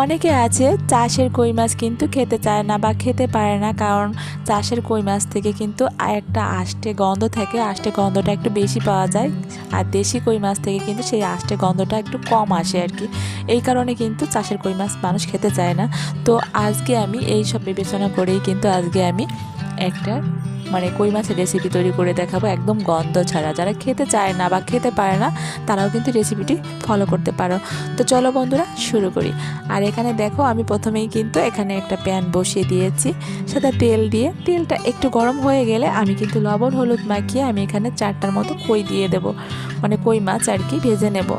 অনেকে আছে, চাষের কই মাছ কিন্তু খেতে চায় না বা খেতে পারে না, কারণ চাষের কই মাছ থেকে কিন্তু একটা আষ্টে গন্ধ থাকে, আষ্টে গন্ধটা একটু বেশি পাওয়া যায়। আর দেশি কই মাছ থেকে কিন্তু সেই আষ্টে গন্ধটা একটু কম আসে আর কি। এই কারণে কিন্তু চাষের কই মাছ মানুষ খেতে চায় না। তো আজকে আমি এই সব বিবেচনা করেই কিন্তু আজকে আমি একটা মানে কই মাছের রেসিপি তৈরি করে দেখাবো? একদম গন্ধ ছাড়া। যারা খেতে চায় না বা খেতে পারে না, তারাও কিন্তু রেসিপিটি ফলো করতে পারো। তো চলো বন্ধুরা, শুরু করি। আর এখানে দেখো, আমি প্রথমেই কিন্তু এখানে একটা প্যান বসিয়ে দিয়েছি। সাথে তেল দিয়ে। তেলটা একটু গরম হয়ে গেলে আমি কিন্তু লবণ, হলুদ মাখিয়ে আমি এখানে চারটার মতো কই দিয়ে দেব। মানে কই মাছ আর কি ভেজে নেব।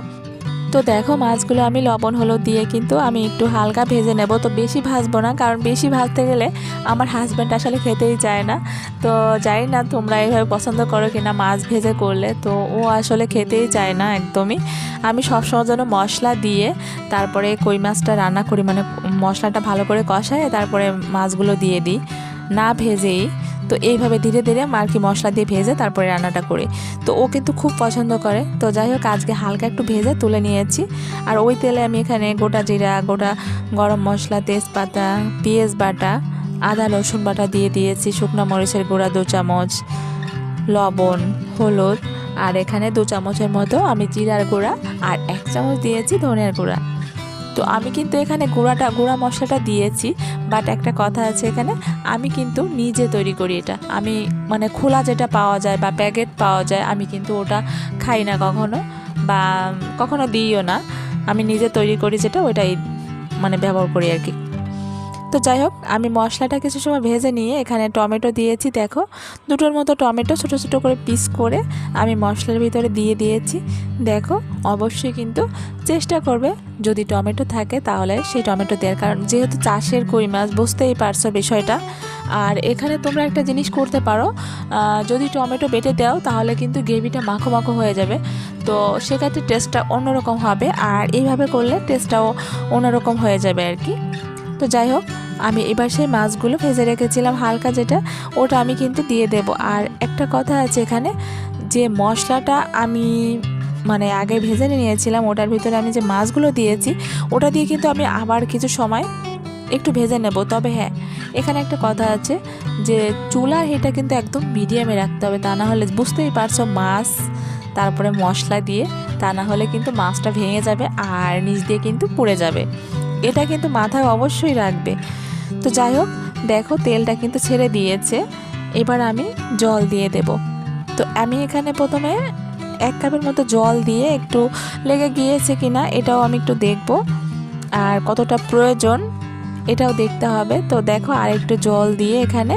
তো দেখো মাছগুলো আমি লবণ, হলুদ দিয়ে কিন্তু আমি একটু হালকা ভেজে নেব। তো বেশি ভাজবো না, কারণ বেশি ভাজতে গেলে আমার হাজব্যান্ড আসলে খেতেই চায় না। তো জানি না তোমরা এইভাবে পছন্দ করো কিনা মাছ ভেজে করলে। তো ও আসলে খেতেই চায় না একদমই। আমি সবসময় যেন মশলা দিয়ে তারপরে কই মাছটা রান্না করি মানে মশলাটা ভালো করে কষায় তারপরে মাছগুলো দিয়ে দিই। না ভেজেই তো এইভাবে ধীরে ধীরে আর কি মশলা দিয়ে ভেজে তারপরে রান্নাটা করি। তো ও কিন্তু খুব পছন্দ করে। তো যাই হোক, আজকে হালকা একটু ভেজে তুলে নিয়েছি। আর ওই তেলে আমি এখানে গোটা জিরা, গোটা গরম মশলা, তেজপাতা, পেঁয়াজ বাটা, আদা, রসুন বাটা দিয়ে দিয়েছি, শুকনো মরিচের গুঁড়া দু চামচ, লবণ, হলুদ। আর এখানে দু চামচের মতো আমি জিরার গুঁড়া আর এক চামচ দিয়েছি ধনিয়ার গুঁড়া। তো আমি কিন্তু এখানে গুঁড়াটা, গুঁড়া মশলাটা দিয়েছি বাট একটা কথা আছে এখানে, আমি কিন্তু নিজে তৈরি করি এটা। আমি মানে খোলা যেটা পাওয়া যায় বা প্যাকেট পাওয়া যায়, আমি কিন্তু ওটা খাই না কখনো বা কখনো দিইও না। আমি নিজে তৈরি করি যেটা ওইটাই মানে ব্যবহার করি আর কি। তো যাই হোক, আমি মশলাটা কিছু সময় ভেজে নিয়ে এখানে টমেটো দিয়েছি, দেখো। দুটোর মতো টমেটো ছোটো ছোটো করে পিস করে আমি মশলার ভিতরে দিয়ে দিয়েছি। দেখো, অবশ্যই কিন্তু চেষ্টা করবে, যদি টমেটো থাকে তাহলে সেই টমেটো দেওয়ার কারণ। যেহেতু চাষের কই মাছ, বুঝতেই পারছ বিষয়টা। আর এখানে তোমরা একটা জিনিস করতে পারো যদি টমেটো বেটে দাও তাহলে কিন্তু গ্রেভিটা মাখো মাখো হয়ে যাবে। তো সেক্ষেত্রে টেস্টটা অন্যরকম হবে, আর এইভাবে করলে টেস্টটাও অন্যরকম হয়ে যাবে আর কি। তো যাই হোক, আমি এবার সেই মাছগুলো ভেজে রেখেছিলাম হালকা যেটা, ওটা আমি কিন্তু দিয়ে দেব। আর একটা কথা আছে এখানে, যে মশলাটা আমি মানে আগে ভেজে নিয়েছিলাম, ওটার ভিতরে আমি যে মাছগুলো দিয়েছি, ওটা দিয়ে কিন্তু আমি আবার কিছু সময় একটু ভেজে নেব। তবে হ্যাঁ এখানে একটা কথা আছে যে চুলার হিটটা কিন্তু একদম মিডিয়ামে রাখতে হবে, তা না হলে বুঝতেই পারছ মাছ, তারপরে মশলা দিয়ে, তা না হলে কিন্তু মাছটা ভেঙে যাবে আর নিচ দিয়ে কিন্তু পুড়ে যাবে। এটা কিন্তু মাথায় অবশ্যই রাখবে। তো যাই হোক, দেখো তেলটা কিন্তু ছেড়ে দিয়েছে। এবার আমি জল দিয়ে দেব। তো আমি এখানে প্রথমে এক কাপের মতো জল দিয়ে একটু লেগে গিয়েছে কিনা এটাও আমি একটু দেখব। আর কতটা প্রয়োজন এটাও দেখতে হবে। তো দেখো আর একটু জল দিয়ে এখানে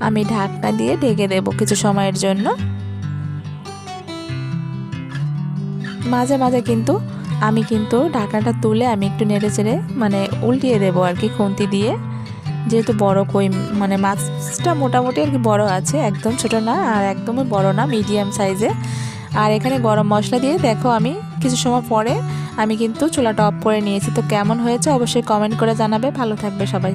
আমি ঢাকনা দিয়ে ঢেকে দেব কিছু সময়ের জন্য। মাঝে মাঝে কিন্তু আমি কিন্তু ঢাকাটা তুলে আমি একটু নেড়ে চেড়ে মানে উল্টিয়ে দেবো আর কি খুন্তি দিয়ে। যেহেতু বড় কই মানে মাছটা মোটামুটি আর কি বড় আছে, একদম ছোট না, আর একদমই বড় না মিডিয়াম সাইজে আর এখানে গরম মশলা দিয়ে দেখো আমি কিছু সময় পরে আমি কিন্তু চুলাটা অফ করে নিয়েছি। তো কেমন হয়েছে অবশ্যই কমেন্ট করে জানাবে। ভালো থাকবে সবাই।